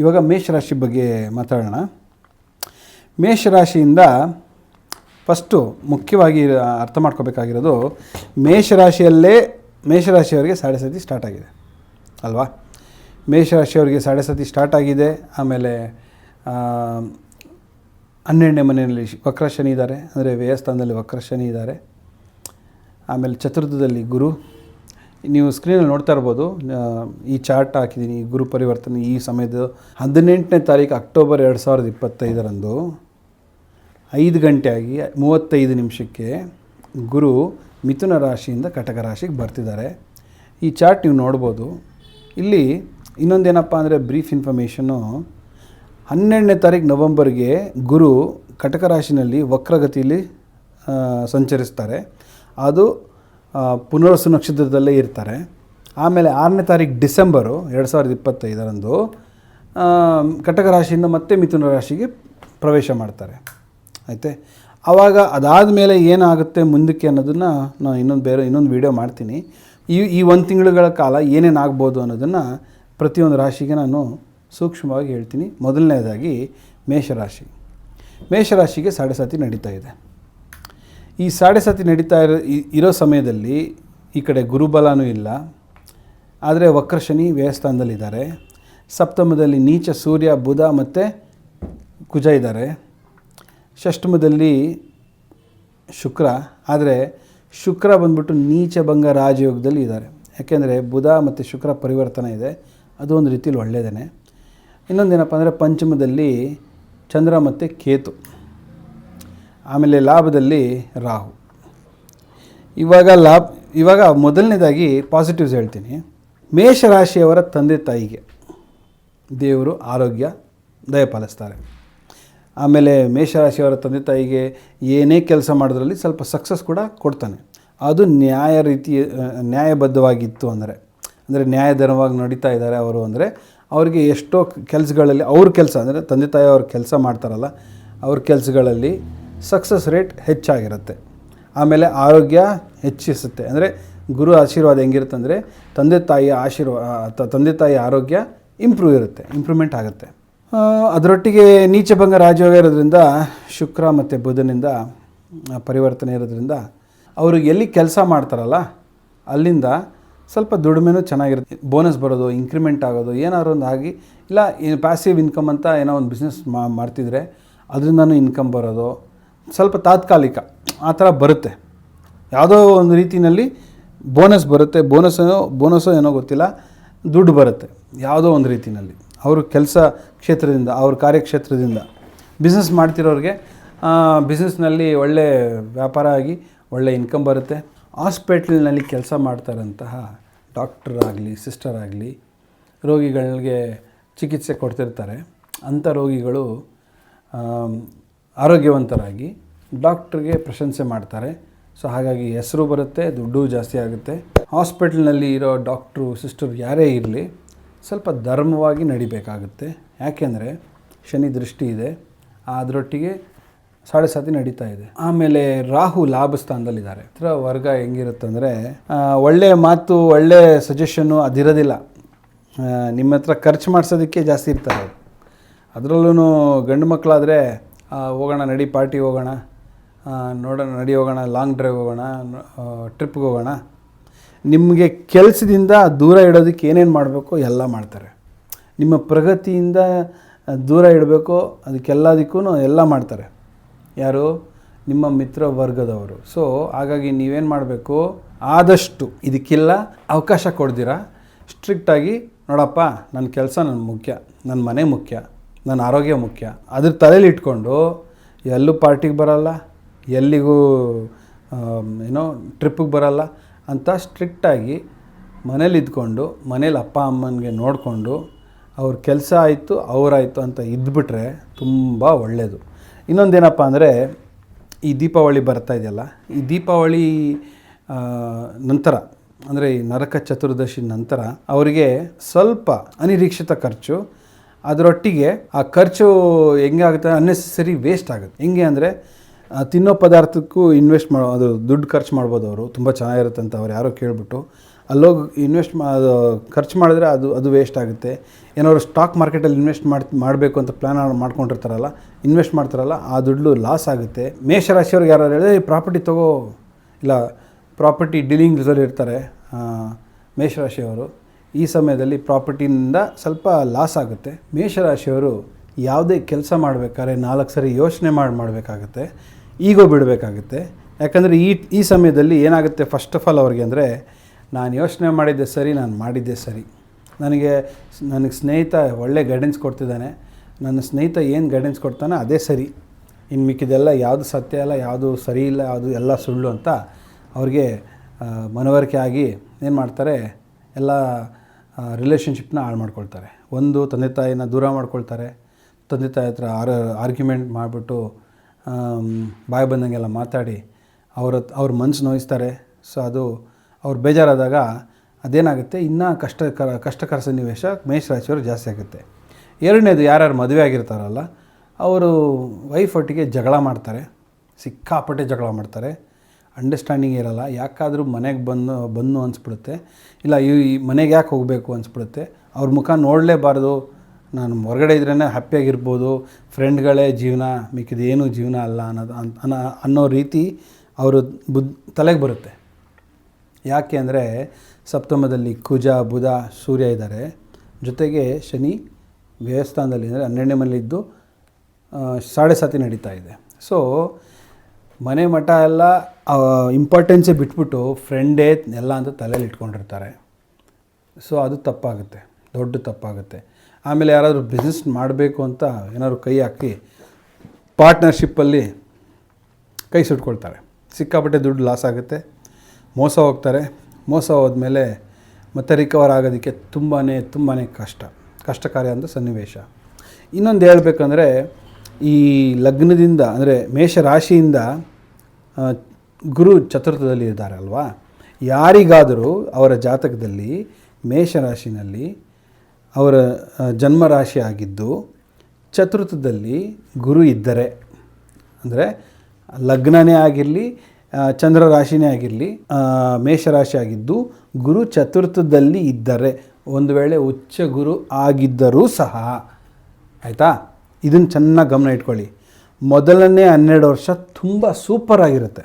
ಇವಾಗ ಮೇಷರಾಶಿ ಬಗ್ಗೆ ಮಾತಾಡೋಣ. ಮೇಷರಾಶಿಯಿಂದ ಫಸ್ಟು ಮುಖ್ಯವಾಗಿ ಅರ್ಥ ಮಾಡ್ಕೋಬೇಕಾಗಿರೋದು ಮೇಷರಾಶಿಯಲ್ಲೇ ಮೇಷರಾಶಿಯವರಿಗೆ ಸಾಡೆ ಸತಿ ಸ್ಟಾರ್ಟ್ ಆಗಿದೆ, ಅಲ್ವಾ? ಮೇಷರಾಶಿಯವರಿಗೆ ಸಾಡೆ ಸತಿ ಸ್ಟಾರ್ಟ್ ಆಗಿದೆ, ಆಮೇಲೆ ಹನ್ನೆರಡನೇ ಮನೆಯಲ್ಲಿ ವಕ್ರ ಶನಿ ಇದ್ದಾರೆ, ಅಂದರೆ ವ್ಯಯಸ್ಥಾನದಲ್ಲಿ ವಕ್ರ ಶನಿ ಇದ್ದಾರೆ. ಆಮೇಲೆ ಚತುರ್ಥದಲ್ಲಿ ಗುರು ನೀವು ಸ್ಕ್ರೀನಲ್ಲಿ ನೋಡ್ತಾ ಇರ್ಬೋದು ಈ ಚಾರ್ಟ್ ಹಾಕಿದ್ದೀನಿ, ಈ ಗುರು ಪರಿವರ್ತನೆ ಈ ಸಮಯದ ಹದಿನೆಂಟನೇ ತಾರೀಕು ಅಕ್ಟೋಬರ್ ಎರಡು ಸಾವಿರದ ಇಪ್ಪತ್ತೈದರಂದು ಐದು ಗಂಟೆಯಾಗಿ ಮೂವತ್ತೈದು ನಿಮಿಷಕ್ಕೆ ಗುರು ಮಿಥುನ ರಾಶಿಯಿಂದ ಕಟಕ ರಾಶಿಗೆ ಬರ್ತಿದ್ದಾರೆ. ಈ ಚಾರ್ಟ್ ನೀವು ನೋಡ್ಬೋದು. ಇಲ್ಲಿ ಇನ್ನೊಂದೇನಪ್ಪ ಅಂದರೆ ಬ್ರೀಫ್ ಇನ್ಫಾರ್ಮೇಷನ್ನು ಹನ್ನೆರಡನೇ ತಾರೀಕು ನವೆಂಬರ್ಗೆ ಗುರು ಕಟಕ ರಾಶಿನಲ್ಲಿ ವಕ್ರಗತಿಯಲ್ಲಿ ಸಂಚರಿಸ್ತಾರೆ. ಅದು ಪುನರ್ವಸು ನಕ್ಷತ್ರದಲ್ಲೇ ಇರ್ತಾರೆ. ಆಮೇಲೆ ಆರನೇ ತಾರೀಕು ಡಿಸೆಂಬರು ಎರಡು ಸಾವಿರದ ಇಪ್ಪತ್ತೈದರಂದು ಕಟಕ ರಾಶಿಯಿಂದ ಮತ್ತೆ ಮಿಥುನ ರಾಶಿಗೆ ಪ್ರವೇಶ ಮಾಡ್ತಾರೆ. ಆಯಿತೆ? ಆವಾಗ ಅದಾದ ಮೇಲೆ ಏನಾಗುತ್ತೆ ಮುಂದಕ್ಕೆ ಅನ್ನೋದನ್ನು ನಾನು ಇನ್ನೊಂದು ಬೇರೆ ಇನ್ನೊಂದು ವೀಡಿಯೋ ಮಾಡ್ತೀನಿ. ಈ ಈ ಒಂದು ತಿಂಗಳುಗಳ ಕಾಲ ಏನೇನಾಗ್ಬೋದು ಅನ್ನೋದನ್ನು ಪ್ರತಿಯೊಂದು ರಾಶಿಗೆ ನಾನು ಸೂಕ್ಷ್ಮವಾಗಿ ಹೇಳ್ತೀನಿ. ಮೊದಲನೇದಾಗಿ ಮೇಷರಾಶಿ ಮೇಷರಾಶಿಗೆ ಸಾಡೆ ಸಾತಿ ನಡೀತಾ ಇದೆ. ಈ ಸಾಡೆ ಸತಿ ನಡೀತಾ ಇರೋ ಇರೋ ಸಮಯದಲ್ಲಿ ಈ ಕಡೆ ಗುರುಬಲನೂ ಇಲ್ಲ. ಆದರೆ ವಕ್ರಶನಿ ವ್ಯಯಸ್ಥಾನದಲ್ಲಿದ್ದಾರೆ. ಸಪ್ತಮದಲ್ಲಿ ನೀಚ ಸೂರ್ಯ, ಬುಧ ಮತ್ತು ಕುಜ ಇದ್ದಾರೆ. ಷಷ್ಠಮದಲ್ಲಿ ಶುಕ್ರ. ಆದರೆ ಶುಕ್ರ ಬಂದ್ಬಿಟ್ಟು ನೀಚ ಭಂಗ ರಾಜಯೋಗದಲ್ಲಿ ಇದ್ದಾರೆ. ಯಾಕೆಂದರೆ ಬುಧ ಮತ್ತು ಶುಕ್ರ ಪರಿವರ್ತನೆ ಇದೆ. ಅದು ಒಂದು ರೀತಿಯಲ್ಲಿ ಒಳ್ಳೆಯದೇ ಇನ್ನೊಂದೇನಪ್ಪ ಅಂದರೆ ಪಂಚಮದಲ್ಲಿ ಚಂದ್ರ ಮತ್ತು ಕೇತು. ಆಮೇಲೆ ಲಾಭದಲ್ಲಿ ರಾಹು. ಇವಾಗ ಲಾಭ, ಇವಾಗ ಮೊದಲನೇದಾಗಿ ಪಾಸಿಟಿವ್ಸ್ ಹೇಳ್ತೀನಿ. ಮೇಷರಾಶಿಯವರ ತಂದೆ ತಾಯಿಗೆ ದೇವರು ಆರೋಗ್ಯ ದಯಪಾಲಿಸ್ತಾರೆ. ಆಮೇಲೆ ಮೇಷರಾಶಿಯವರ ತಂದೆ ತಾಯಿಗೆ ಏನೇ ಕೆಲಸ ಮಾಡೋದ್ರಲ್ಲಿ ಸ್ವಲ್ಪ ಸಕ್ಸಸ್ ಕೂಡ ಕೊಡ್ತಾನೆ. ಅದು ನ್ಯಾಯ ರೀತಿ, ನ್ಯಾಯಬದ್ಧವಾಗಿತ್ತು ಅಂದರೆ ಅಂದರೆ ನ್ಯಾಯಧರ್ಮವಾಗಿ ನಡೀತಾ ಇದ್ದಾರೆ ಅವರು ಅಂದರೆ, ಅವರಿಗೆ ಎಷ್ಟೋ ಕೆಲಸಗಳಲ್ಲಿ, ಅವ್ರ ಕೆಲಸ ಅಂದರೆ ತಂದೆ ತಾಯಿ ಅವ್ರ ಕೆಲಸ ಮಾಡ್ತಾರಲ್ಲ, ಅವ್ರ ಕೆಲಸಗಳಲ್ಲಿ ಸಕ್ಸಸ್ ರೇಟ್ ಹೆಚ್ಚಾಗಿರುತ್ತೆ. ಆಮೇಲೆ ಆರೋಗ್ಯ ಹೆಚ್ಚಿಸುತ್ತೆ. ಅಂದರೆ ಗುರು ಆಶೀರ್ವಾದ ಹೆಂಗಿರುತ್ತೆ ಅಂದರೆ ತಂದೆ ತಾಯಿಯ ಆಶೀರ್ವಾದ ತಂದೆ ತಾಯಿಯ ಆರೋಗ್ಯ ಇಂಪ್ರೂವ್ ಇರುತ್ತೆ ಇಂಪ್ರೂವ್ಮೆಂಟ್ ಆಗುತ್ತೆ. ಅದರೊಟ್ಟಿಗೆ ನೀಚಭಂಗ ರಾಜಯೋಗ ಇರೋದ್ರಿಂದ, ಶುಕ್ರ ಮತ್ತು ಬುಧನಿಂದ ಪರಿವರ್ತನೆ ಇರೋದ್ರಿಂದ ಅವರು ಎಲ್ಲಿ ಕೆಲಸ ಮಾಡ್ತಾರಲ್ಲ, ಅಲ್ಲಿಂದ ಸ್ವಲ್ಪ ದುಡಿಮೆನೂ ಚೆನ್ನಾಗಿರುತ್ತೆ. ಬೋನಸ್ ಬರೋದು ಇನ್ಕ್ರಿಮೆಂಟ್ ಆಗೋದು, ಏನಾದ್ರು ಒಂದು ಆಗಿ, ಇಲ್ಲ ಪ್ಯಾಸಿವ್ ಇನ್ಕಮ್ ಅಂತ ಏನೋ ಒಂದು ಬಿಸ್ನೆಸ್ ಮಾಡ್ತಿದ್ರೆ, ಅದರಿಂದನೂ ಇನ್ಕಮ್ ಬರೋದು. ಸ್ವಲ್ಪ ತಾತ್ಕಾಲಿಕ, ಆ ಥರ ಬರುತ್ತೆ. ಯಾವುದೋ ಒಂದು ರೀತಿಯಲ್ಲಿ ಬೋನಸ್ ಬರುತ್ತೆ. ಬೋನಸ್ ಬೋನಸ್ಸೋ ಏನೋ ಗೊತ್ತಿಲ್ಲ. ದುಡ್ಡು ಬರುತ್ತೆ ಯಾವುದೋ ಒಂದು ರೀತಿಯಲ್ಲಿ. ಅವರು ಕೆಲಸ ಕ್ಷೇತ್ರದಿಂದ, ಅವ್ರ ಕಾರ್ಯಕ್ಷೇತ್ರದಿಂದ ಬಿಸ್ನೆಸ್ ಮಾಡ್ತಿರೋರಿಗೆ ಬಿಸ್ನೆಸ್ನಲ್ಲಿ ಒಳ್ಳೆ ವ್ಯಾಪಾರ ಆಗಿ ಒಳ್ಳೆ ಇನ್ಕಮ್ ಬರುತ್ತೆ. ಹಾಸ್ಪಿಟ್ಲ್ನಲ್ಲಿ ಕೆಲಸ ಮಾಡ್ತಾರಂತಹ ಡಾಕ್ಟರ್ ಆಗಲಿ ಸಿಸ್ಟರ್ ಆಗಲಿ, ರೋಗಿಗಳಿಗೆ ಚಿಕಿತ್ಸೆ ಕೊಡ್ತಿರ್ತಾರೆ. ಅಂಥ ರೋಗಿಗಳು ಆರೋಗ್ಯವಂತರಾಗಿ ಡಾಕ್ಟ್ರಿಗೆ ಪ್ರಶಂಸೆ ಮಾಡ್ತಾರೆ. ಸೊ ಹಾಗಾಗಿ ಹೆಸರು ಬರುತ್ತೆ, ದುಡ್ಡು ಜಾಸ್ತಿ ಆಗುತ್ತೆ. ಹಾಸ್ಪಿಟ್ಲ್ನಲ್ಲಿ ಇರೋ ಡಾಕ್ಟ್ರು, ಸಿಸ್ಟರ್ ಯಾರೇ ಇರಲಿ, ಸ್ವಲ್ಪ ಧರ್ಮವಾಗಿ ನಡಿಬೇಕಾಗುತ್ತೆ. ಯಾಕೆಂದರೆ ಶನಿ ದೃಷ್ಟಿ ಇದೆ. ಅದರೊಟ್ಟಿಗೆ ಸಾಡೆ ಸಾತಿ ನಡೀತಾ ಇದೆ. ಆಮೇಲೆ ರಾಹು ಲಾಭ ಸ್ಥಾನದಲ್ಲಿದ್ದಾರೆ. ಹತ್ರ ವರ್ಗ ಹೆಂಗಿರುತ್ತಂದರೆ ಒಳ್ಳೆಯ ಮಾತು ಒಳ್ಳೆಯ ಸಜೆಷನ್ನು ಅದಿರೋದಿಲ್ಲ. ನಿಮ್ಮ ಹತ್ರ ಖರ್ಚು ಮಾಡಿಸೋದಕ್ಕೆ ಜಾಸ್ತಿ ಇರ್ತಾರೆ ಅದರಲ್ಲೂ ಗಂಡು ಮಕ್ಕಳಾದರೆ ಹೋಗೋಣ, ನಡಿ, ಪಾರ್ಟಿ ಹೋಗೋಣ ನೋಡೋಣ, ನಡಿ ಹೋಗೋಣ, ಲಾಂಗ್ ಡ್ರೈವ್ ಹೋಗೋಣ ಟ್ರಿಪ್ಗೆ ಹೋಗೋಣ. ನಿಮಗೆ ಕೆಲಸದಿಂದ ದೂರ ಇಡೋದಕ್ಕೆ ಏನೇನು ಮಾಡಬೇಕು ಎಲ್ಲ ಮಾಡ್ತಾರೆ. ನಿಮ್ಮ ಪ್ರಗತಿಯಿಂದ ದೂರ ಇಡಬೇಕು ಅದಕ್ಕೆಲ್ಲದಕ್ಕೂ ಎಲ್ಲ ಮಾಡ್ತಾರೆ. ಯಾರು? ನಿಮ್ಮ ಮಿತ್ರ ವರ್ಗದವರು. ಸೊ ಹಾಗಾಗಿ ನೀವೇನು ಮಾಡಬೇಕು? ಆದಷ್ಟು ಇದಕ್ಕೆಲ್ಲ ಅವಕಾಶ ಕೊಡ್ದಿರಾ ಸ್ಟ್ರಿಕ್ಟಾಗಿ ನೋಡಪ್ಪ ನನ್ನ ಕೆಲಸ ನನ್ನ ಮುಖ್ಯ ನನ್ನ ಮನೆ ಮುಖ್ಯ. ನನ್ನ ಆರೋಗ್ಯ ಮುಖ್ಯ. ಅದ್ರ ತಲೆಯಲ್ಲಿ ಇಟ್ಕೊಂಡು ಎಲ್ಲೂ ಪಾರ್ಟಿಗೆ ಬರಲ್ಲ, ಎಲ್ಲಿಗೂ ಏನೋ ಟ್ರಿಪ್ಪಿಗೆ ಬರಲ್ಲ ಅಂತ ಸ್ಟ್ರಿಕ್ಟಾಗಿ ಮನೇಲಿ ಇದ್ಕೊಂಡು, ಮನೇಲಿ ಅಪ್ಪ ಅಮ್ಮನಿಗೆ ನೋಡಿಕೊಂಡು ಅವ್ರ ಕೆಲಸ ಆಯಿತು, ಅವರಾಯಿತು ಅಂತ ಇದ್ಬಿಟ್ರೆ ತುಂಬ ಒಳ್ಳೆಯದು ಇನ್ನೊಂದೇನಪ್ಪ ಅಂದರೆ ಈ ದೀಪಾವಳಿ ಬರ್ತಾ ಇದೆಯಲ್ಲ, ಈ ದೀಪಾವಳಿ ನಂತರ, ಅಂದರೆ ಈ ನರಕ ಚತುರ್ದಶಿ ನಂತರ ಅವರಿಗೆ ಸ್ವಲ್ಪ ಅನಿರೀಕ್ಷಿತ ಖರ್ಚು ಅದರೊಟ್ಟಿಗೆ ಆ ಖರ್ಚು ಹೆಂಗೆ ಆಗುತ್ತೆ ಅನ್ನೆಸೆಸರಿ ವೇಸ್ಟ್ ಆಗುತ್ತೆ. ಹೆಂಗೆ ಅಂದರೆ ತಿನ್ನೋ ಪದಾರ್ಥಕ್ಕೂ ಇನ್ವೆಸ್ಟ್ ಮಾಡೋ, ಅದು ದುಡ್ಡು ಖರ್ಚು ಮಾಡ್ಬೋದು ಅವರು. ತುಂಬ ಚೆನ್ನಾಗಿರುತ್ತೆ ಅಂತ ಅವ್ರು ಯಾರೋ ಕೇಳಿಬಿಟ್ಟು. ಅಲ್ಲೋಗಿ ಇನ್ವೆಸ್ಟ್ ಮಾ, ಅದು ಖರ್ಚು ಮಾಡಿದ್ರೆ ಅದು ಅದು ವೇಸ್ಟ್ ಆಗುತ್ತೆ. ಏನಾದ್ರು ಸ್ಟಾಕ್ ಮಾರ್ಕೆಟಲ್ಲಿ ಇನ್ವೆಸ್ಟ್ ಮಾಡಿ, ಮಾಡಬೇಕು ಅಂತ ಪ್ಲ್ಯಾನ್ ಮಾಡ್ಕೊಂಡಿರ್ತಾರಲ್ಲ, ಇನ್ವೆಸ್ಟ್ ಮಾಡ್ತಾರಲ್ಲ, ಆ ದುಡ್ಡು ಲಾಸ್ ಆಗುತ್ತೆ. ಮೇಷರಾಶಿಯವ್ರಿಗೆ ಯಾರು ಹೇಳಿದ್ರೆ ಪ್ರಾಪರ್ಟಿ ತಗೋ. ಇಲ್ಲ, ಪ್ರಾಪರ್ಟಿ ಡೀಲಿಂಗ್ಸಲ್ಲಿ ಇರ್ತಾರೆ. ಮೇಷರಾಶಿಯವರು. ಈ ಸಮಯದಲ್ಲಿ ಪ್ರಾಪರ್ಟಿಯಿಂದ ಸ್ವಲ್ಪ ಲಾಸ್ ಆಗುತ್ತೆ. ಮೇಷರಾಶಿಯವರು ಯಾವುದೇ ಕೆಲಸ ಮಾಡಬೇಕಾದ್ರೆ ನಾಲ್ಕು ಸರಿ ಯೋಚನೆ ಮಾಡಿ, ಮಾಡಬೇಕಾಗುತ್ತೆ. ಈಗೋ ಬಿಡಬೇಕಾಗುತ್ತೆ. ಯಾಕಂದರೆ ಈ ಈ ಸಮಯದಲ್ಲಿ ಏನಾಗುತ್ತೆ ಫಸ್ಟ್ ಆಫ್ ಆಲ್ ಅವ್ರಿಗೆ ಅಂದರೆ, ನಾನು ಯೋಚನೆ ಮಾಡಿದ್ದೆ ಸರಿ, ನಾನು ಮಾಡಿದ್ದೆ ಸರಿ. ನನಗೆ ನನಗೆ ಸ್ನೇಹಿತ ಒಳ್ಳೆ ಗೈಡೆನ್ಸ್ ಕೊಡ್ತಿದ್ದಾನೆ. ನನ್ನ ಸ್ನೇಹಿತ ಏನು ಗೈಡೆನ್ಸ್ ಕೊಡ್ತಾನೋ ಅದೇ ಸರಿ. ಇನ್ನು ಮಿಕ್ಕಿದೆಲ್ಲ ಯಾವುದು ಸತ್ಯ ಅಲ್ಲ, ಯಾವುದು ಸರಿ ಇಲ್ಲ ಯಾವುದು ಎಲ್ಲ ಸುಳ್ಳು ಅಂತ ಅವ್ರಿಗೆ ಮನವರಿಕೆ ಆಗಿ ಏನು ಮಾಡ್ತಾರೆ, ಎಲ್ಲ ರಿಲೇಷನ್ಶಿಪ್ನ ಹಾಳು ಮಾಡ್ಕೊಳ್ತಾರೆ. ಒಂದು ತಂದೆ ತಾಯಿನ ದೂರ ಮಾಡ್ಕೊಳ್ತಾರೆ. ತಂದೆ ತಾಯಿ ಹತ್ರ ಆರ್ ಆರ್ಗ್ಯುಮೆಂಟ್ ಮಾಡಿಬಿಟ್ಟು ಬಾಯಿ ಬಂದಂಗೆಲ್ಲ ಮಾತಾಡಿ, ಅವ್ರ ಅವ್ರ ಮನಸ್ಸು ನೋಯಿಸ್ತಾರೆ. ಸೊ ಅದು ಅವ್ರು ಬೇಜಾರಾದಾಗ ಅದೇನಾಗುತ್ತೆ? ಇನ್ನೂ ಕಷ್ಟಕರ ಕಷ್ಟಕರ ಸನ್ನಿವೇಶ ಮೇಷರಾಶಿಯವರು ಜಾಸ್ತಿ ಆಗುತ್ತೆ. ಎರಡನೇದು ಯಾರ್ಯಾರು ಮದುವೆ ಆಗಿರ್ತಾರಲ್ಲ, ಅವರು ವೈಫ್ ಒಟ್ಟಿಗೆ ಜಗಳ ಮಾಡ್ತಾರೆ. ಸಿಕ್ಕಾಪಟ್ಟೆ ಜಗಳ ಮಾಡ್ತಾರೆ. ಅಂಡರ್ಸ್ಟ್ಯಾಂಡಿಂಗ್ ಇರಲ್ಲ. ಯಾಕಾದರೂ ಮನೆಗೆ ಬಂದು ಬಂದು ಅನಿಸ್ಬಿಡುತ್ತೆ. ಇಲ್ಲ, ಈ ಮನೆಗೆ ಯಾಕೆ ಹೋಗಬೇಕು ಅನಿಸ್ಬಿಡುತ್ತೆ. ಅವ್ರ ಮುಖ ನೋಡಲೇಬಾರ್ದು. ನಾನು ಹೊರಗಡೆ ಇದ್ರೇ ಹ್ಯಾಪಿಯಾಗಿರ್ಬೋದು ಫ್ರೆಂಡ್ಗಳೇ ಜೀವನ, ಮಿಕ್ಕಿದೇನು ಜೀವನ ಅಲ್ಲ ಅನ್ನೋದು, ಅನ್- ಅನ್ನೋ ಅನ್ನೋ ರೀತಿ ಅವರು ಬುದ್, ತಲೆಗೆ ಬರುತ್ತೆ. ಯಾಕೆ ಅಂದರೆ ಸಪ್ತಮದಲ್ಲಿ ಕುಜ, ಬುಧ, ಸೂರ್ಯ ಇದ್ದಾರೆ ಜೊತೆಗೆ ಶನಿ ದೇವಸ್ಥಾನದಲ್ಲಿ ಅಂದರೆ ಹನ್ನೆರಡನೇ ಮನೆಯಲ್ಲಿದ್ದು ಸಾಡೆ ಸಾತಿ ನಡೀತಾ ಇದೆ. ಸೊ ಮನೆ ಮಠ ಎಲ್ಲ ಇಂಪಾರ್ಟೆನ್ಸೇ ಬಿಟ್ಬಿಟ್ಟು ಫ್ರೆಂಡೇ ಎಲ್ಲ ಅಂತ ತಲೆಯಲ್ಲಿ ಇಟ್ಕೊಂಡಿರ್ತಾರೆ. ಸೊ ಅದು ತಪ್ಪಾಗುತ್ತೆ. ದೊಡ್ಡ ತಪ್ಪಾಗುತ್ತೆ. ಆಮೇಲೆ ಯಾರಾದರೂ ಬಿಸ್ನೆಸ್ ಮಾಡಬೇಕು ಅಂತ ಏನಾದರೂ ಕೈ ಹಾಕಿ ಪಾರ್ಟ್ನರ್ಶಿಪ್ಪಲ್ಲಿ ಕೈ ಸುಟ್ಕೊಳ್ತಾರೆ. ಸಿಕ್ಕಾಪಟ್ಟೆ ದುಡ್ಡು ಲಾಸ್ ಆಗುತ್ತೆ. ಮೋಸ ಹೋಗ್ತಾರೆ. ಮೋಸ ಹೋದ್ಮೇಲೆ ಮತ್ತೆ ರಿಕವರ್ ಆಗೋದಕ್ಕೆ ತುಂಬಾ ತುಂಬಾ ಕಷ್ಟ. ಕಷ್ಟಕಾರಿ ಅಂತ ಸನ್ನಿವೇಶ. ಇನ್ನೊಂದು ಹೇಳಬೇಕಂದ್ರೆ ಈ ಲಗ್ನದಿಂದ, ಅಂದರೆ ಮೇಷರಾಶಿಯಿಂದ ಗುರು ಚತುರ್ಥದಲ್ಲಿ ಇದ್ದಾರೆ ಅಲ್ವಾ? ಯಾರಿಗಾದರೂ ಅವರ ಜಾತಕದಲ್ಲಿ ಮೇಷರಾಶಿನಲ್ಲಿ ಅವರ ಜನ್ಮರಾಶಿ ಆಗಿದ್ದು, ಚತುರ್ಥದಲ್ಲಿ ಗುರು ಇದ್ದರೆ, ಅಂದರೆ ಲಗ್ನನೇ ಆಗಿರಲಿ ಚಂದ್ರ ರಾಶಿನೇ ಆಗಿರಲಿ ಮೇಷರಾಶಿ ಆಗಿದ್ದು ಗುರು ಚತುರ್ಥದಲ್ಲಿ ಇದ್ದರೆ, ಒಂದು ವೇಳೆ ಉಚ್ಚ ಗುರು ಆಗಿದ್ದರೂ ಸಹ, ಆಯಿತಾ? ಇದನ್ನು ಚೆನ್ನಾಗಿ ಗಮನ ಇಟ್ಕೊಳ್ಳಿ. ಮೊದಲನೇ ಹನ್ನೆರಡು ವರ್ಷ ತುಂಬ ಸೂಪರ್ ಆಗಿರುತ್ತೆ.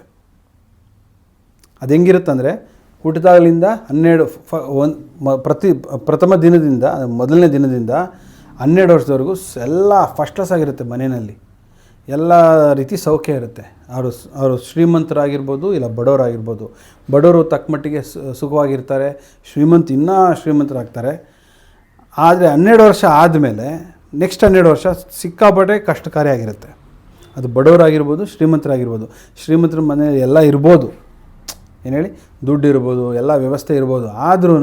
ಅದು ಹೆಂಗಿರುತ್ತೆ ಅಂದರೆ ಹುಟ್ಟಿದಾಗಲಿಂದ ಹನ್ನೆರಡು ಫ ಮ, ಪ್ರತಿ, ಪ್ರಥಮ ದಿನದಿಂದ ಮೊದಲನೇ ದಿನದಿಂದ ಹನ್ನೆರಡು ವರ್ಷದವರೆಗೂ ಎಲ್ಲ ಫಸ್ಟ್ ಕ್ಲಾಸ್ ಆಗಿರುತ್ತೆ ಮನೆಯಲ್ಲಿ. ಎಲ್ಲ ರೀತಿ ಸೌಖ್ಯ ಇರುತ್ತೆ. ಅವರು ಅವರು ಶ್ರೀಮಂತರಾಗಿರ್ಬೋದು ಇಲ್ಲ ಬಡವರಾಗಿರ್ಬೋದು. ಬಡವರು ತಕ್ಕಮಟ್ಟಿಗೆ ಸುಖವಾಗಿರ್ತಾರೆ. ಶ್ರೀಮಂತ ಇನ್ನೂ ಶ್ರೀಮಂತರಾಗ್ತಾರೆ. ಆದರೆ ಹನ್ನೆರಡು ವರ್ಷ ಆದಮೇಲೆ ನೆಕ್ಸ್ಟ್ ಹನ್ನೆರಡು ವರ್ಷ ಸಿಕ್ಕಾಪಟ್ಟೆ ಕಷ್ಟಕಾರಿಯಾಗಿರುತ್ತೆ ಅದು ಬಡವರಾಗಿರ್ಬೋದು, ಶ್ರೀಮಂತರಾಗಿರ್ಬೋದು. ಶ್ರೀಮಂತರ ಮನೆಯಲ್ಲಿ ಎಲ್ಲ ಇರ್ಬೋದು. ಏನು ಹೇಳಿ? ದುಡ್ಡು ಇರ್ಬೋದು, ಎಲ್ಲ ವ್ಯವಸ್ಥೆ ಇರ್ಬೋದು. ಆದ್ರೂ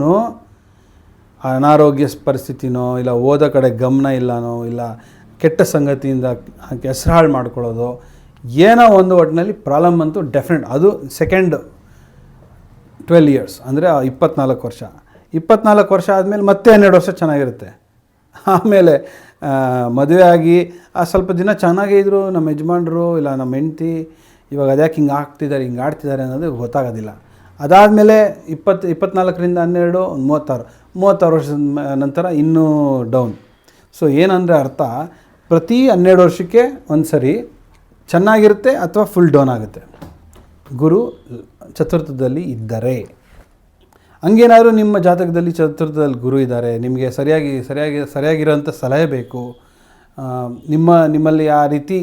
ಅನಾರೋಗ್ಯ ಪರಿಸ್ಥಿತಿನೋ, ಇಲ್ಲ ಓದ ಕಡೆ ಗಮನ ಇಲ್ಲನೋ, ಇಲ್ಲ ಕೆಟ್ಟ ಸಂಗತಿಯಿಂದ ಹೆಸರು ಹಾಳು ಮಾಡ್ಕೊಳ್ಳೋದು, ಏನೋ ಒಂದು ಒಟ್ಟಿನಲ್ಲಿ ಪ್ರಾಬ್ಲಮ್ ಅಂತೂ ಡೆಫಿನೆಟ್ ಅದು ಸೆಕೆಂಡ್ ಟ್ವೆಲ್ ಇಯರ್ಸ್ ಅಂದರೆ ಇಪ್ಪತ್ನಾಲ್ಕು ವರ್ಷ. ಇಪ್ಪತ್ನಾಲ್ಕು ವರ್ಷ ಆದಮೇಲೆ ಮತ್ತೆ ಹನ್ನೆರಡು ವರ್ಷ ಚೆನ್ನಾಗಿರುತ್ತೆ. ಆಮೇಲೆ ಮದುವೆ ಆಗಿ, ಆ, ಸ್ವಲ್ಪ ದಿನ ಚೆನ್ನಾಗೇ ಇದ್ದರು ನಮ್ಮ ಯಜಮಾನ್ರು ಇಲ್ಲ ನಮ್ಮ ಹೆಂಡ್ತಿ, ಇವಾಗ ಅದ್ಯಾಕೆ ಹಿಂಗೆ ಆಗ್ತಿದ್ದಾರೆ ಹಿಂಗೆ ಆಡ್ತಿದ್ದಾರೆ ಅನ್ನೋದು ಗೊತ್ತಾಗೋದಿಲ್ಲ. ಅದಾದಮೇಲೆ ಇಪ್ಪತ್ತು ಇಪ್ಪತ್ನಾಲ್ಕರಿಂದ ಹನ್ನೆರಡು ಒಂದು ಮೂವತ್ತಾರು ಮೂವತ್ತಾರು ವರ್ಷದ ನಂತರ ಇನ್ನೂ ಡೌನ್. ಸೊ, ಏನಂದರೆ ಅರ್ಥ, ಪ್ರತಿ ಹನ್ನೆರಡು ವರ್ಷಕ್ಕೆ ಒಂದು ಸರಿ ಚೆನ್ನಾಗಿರುತ್ತೆ ಅಥವಾ ಫುಲ್ ಡೌನ್ ಆಗುತ್ತೆ. ಗುರು ಚತುರ್ಥದಲ್ಲಿ ಇದ್ದರೆ. ಹಂಗೇನಾದರೂ ನಿಮ್ಮ ಜಾತಕದಲ್ಲಿ ಚತುರ್ಥದಲ್ಲಿ ಗುರು ಇದ್ದಾರೆ, ನಿಮಗೆ ಸರಿಯಾಗಿ ಸರಿಯಾಗಿ ಸರಿಯಾಗಿರೋಂಥ ಸಲಹೆ ಬೇಕು. ನಿಮ್ಮ, ನಿಮ್ಮಲ್ಲಿ ಆ ರೀತಿ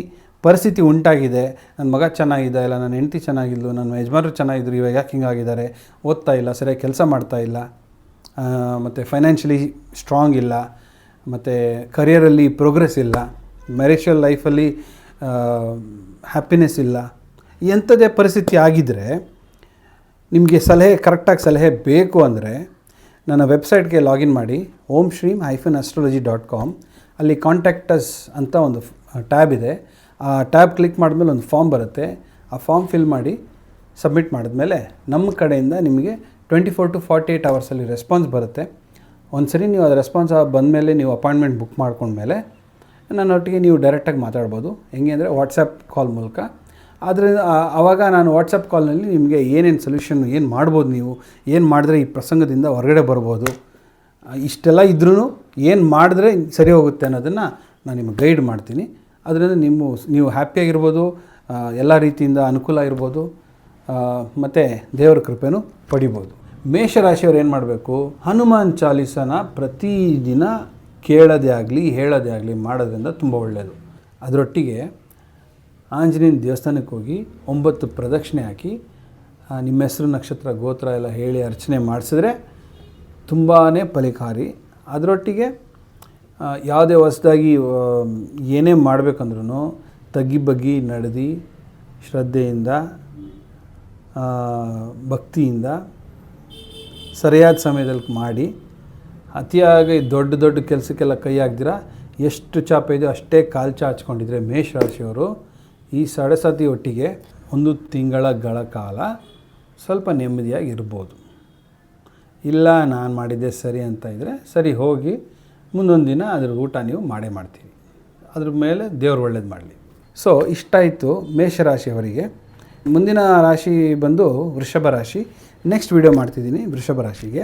ಪರಿಸ್ಥಿತಿ ಉಂಟಾಗಿದೆ. ನನ್ನ ಮಗ ಚೆನ್ನಾಗಿದೆ, ಇಲ್ಲ ನನ್ನ ಹೆಂಡತಿ ಚೆನ್ನಾಗಿದ್ಲು, ನನ್ನ ಯಜಮಾನರು ಚೆನ್ನಾಗಿದ್ರು, ಇವಾಗ ಯಾಕೆ ಹಿಂಗಾಗಿದ್ದಾರೆ? ಓದ್ತಾ ಇಲ್ಲ, ಸರಿಯಾಗಿ ಕೆಲಸ ಮಾಡ್ತಾ ಇಲ್ಲ. ಮತ್ತು ಫೈನಾನ್ಷಿಯಲಿ ಸ್ಟ್ರಾಂಗ್ ಇಲ್ಲ. ಮತ್ತು ಕರಿಯರಲ್ಲಿ ಪ್ರೋಗ್ರೆಸ್ ಇಲ್ಲ. ಮ್ಯಾರೇಷಿಯಲ್ ಲೈಫಲ್ಲಿ ಹ್ಯಾಪಿನೆಸ್ ಇಲ್ಲ. ಎಂಥದೇ ಪರಿಸ್ಥಿತಿ ಆಗಿದ್ದರೆ ನಿಮಗೆ ಸಲಹೆ, ಕರೆಕ್ಟಾಗಿ ಸಲಹೆ ಬೇಕು ಅಂದರೆ ನನ್ನ ವೆಬ್ಸೈಟ್ಗೆ ಲಾಗಿನ್ ಮಾಡಿ Om Shreem hyphen astrology dot com ಅಲ್ಲಿ ಕಾಂಟ್ಯಾಕ್ಟಸ್ ಅಂತ ಒಂದು ಟ್ಯಾಬ್ ಇದೆ. ಆ ಟ್ಯಾಬ್ ಕ್ಲಿಕ್ ಮಾಡಿದ್ಮೇಲೆ ಒಂದು ಫಾರ್ಮ್ ಬರುತ್ತೆ. ಆ ಫಾರ್ಮ್ ಫಿಲ್ ಮಾಡಿ ಸಬ್ಮಿಟ್ ಮಾಡಿದ್ಮೇಲೆ ನಮ್ಮ ಕಡೆಯಿಂದ ನಿಮಗೆ twenty four to forty eight ಅವರ್ಸಲ್ಲಿ response ಬರುತ್ತೆ. ಒಂದು ಸರಿ ನೀವು ಅದು ರೆಸ್ಪಾನ್ಸ್ ಬಂದಮೇಲೆ ನೀವು ಅಪಾಯಿಂಟ್ಮೆಂಟ್ ಬುಕ್ ಮಾಡ್ಕೊಂಡ್ಮೇಲೆ ನನ್ನೊಟ್ಟಿಗೆ ನೀವು ಡೈರೆಕ್ಟಾಗಿ ಮಾತಾಡ್ಬೋದು. ಹೆಂಗೆ ಅಂದರೆ ವಾಟ್ಸಪ್ ಕಾಲ್ ಮೂಲಕ. ಆದರೆ ಆವಾಗ ನಾನು ವಾಟ್ಸಪ್ ಕಾಲ್ನಲ್ಲಿ ನಿಮಗೆ ಏನೇನು ಸೊಲ್ಯೂಷನ್ ಏನು ಮಾಡ್ಬೋದು ನೀವು, ಏನು ಮಾಡಿದ್ರೆ ಈ ಪ್ರಸಂಗದಿಂದ ಹೊರಗಡೆ ಬರ್ಬೋದು ಇಷ್ಟೆಲ್ಲ ಇದ್ರೂ ಏನು ಮಾಡಿದ್ರೆ ಸರಿ ಹೋಗುತ್ತೆ ಅನ್ನೋದನ್ನು ನಾನು ನಿಮಗೆ ಗೈಡ್ ಮಾಡ್ತೀನಿ. ಅದರಿಂದ ನಿಮ್ಮ, ನೀವು ಹ್ಯಾಪಿಯಾಗಿರ್ಬೋದು ಎಲ್ಲ ರೀತಿಯಿಂದ ಅನುಕೂಲ ಇರ್ಬೋದು ಮತ್ತು ದೇವರ ಕೃಪೆನೂ ಪಡಿಬೋದು. ಮೇಷರಾಶಿಯವ್ರು ಏನು ಮಾಡಬೇಕು? ಹನುಮಾನ್ ಚಾಲೀಸನ ಪ್ರತಿದಿನ ಕೇಳೋದೇ ಆಗಲಿ, ಹೇಳೋದೇ ಆಗಲಿ ಮಾಡೋದ್ರಿಂದ ತುಂಬ ಒಳ್ಳೆಯದು ಅದರೊಟ್ಟಿಗೆ ಆಂಜನೇಯನ ದೇವಸ್ಥಾನಕ್ಕೆ ಹೋಗಿ ಒಂಬತ್ತು ಪ್ರದಕ್ಷಿಣೆ ಹಾಕಿ ನಿಮ್ಮ ಹೆಸರು, ನಕ್ಷತ್ರ, ಗೋತ್ರ ಎಲ್ಲ ಹೇಳಿ ಅರ್ಚನೆ ಮಾಡಿಸಿದ್ರೆ ತುಂಬಾ ಫಲಿಕಾರಿ. ಅದರೊಟ್ಟಿಗೆ ಯಾವುದೇ ಹೊಸದಾಗಿ ಏನೇ ಮಾಡಬೇಕಂದ್ರೂ ತಗ್ಗಿ ಬಗ್ಗಿ ನಡೆದು ಶ್ರದ್ಧೆಯಿಂದ ಭಕ್ತಿಯಿಂದ ಸರಿಯಾದ ಸಮಯದಲ್ಲಿ ಮಾಡಿ, ಅತಿಯಾಗಿ ದೊಡ್ಡ ದೊಡ್ಡ ಕೆಲಸಕ್ಕೆಲ್ಲ ಕೈ ಹಾಕ್ದಿರ, ಎಷ್ಟು ಚಾಪ ಇದೆಯೋ ಅಷ್ಟೇ ಕಾಲು ಚಾಚ್ಕೊಂಡಿದ್ರೆ ಮೇಷರಾಶಿಯವರು ಈ ಸಡಸತಿ ಒಟ್ಟಿಗೆ ಒಂದು ತಿಂಗಳಗಳ ಕಾಲ ಸ್ವಲ್ಪ ನೆಮ್ಮದಿಯಾಗಿ ಇರ್ಬೋದು. ಇಲ್ಲ, ನಾನು ಮಾಡಿದ್ದೆ ಸರಿ ಅಂತ ಇದ್ದರೆ ಸರಿ, ಹೋಗಿ ಮುಂದೊಂದು ದಿನ ಅದ್ರ ಊಟ ನೀವು ಮಾಡೇ ಮಾಡ್ತೀವಿ ಅದ್ರ ಮೇಲೆ ದೇವ್ರು ಒಳ್ಳೇದು ಮಾಡಲಿ. ಸೊ ಇಷ್ಟಾಯಿತು ಮೇಷರಾಶಿಯವರಿಗೆ. ಮುಂದಿನ ರಾಶಿ ಬಂದು ವೃಷಭ ರಾಶಿ. ನೆಕ್ಸ್ಟ್ ವಿಡಿಯೋ ಮಾಡ್ತಿದ್ದೀನಿ ವೃಷಭ ರಾಶಿಗೆ.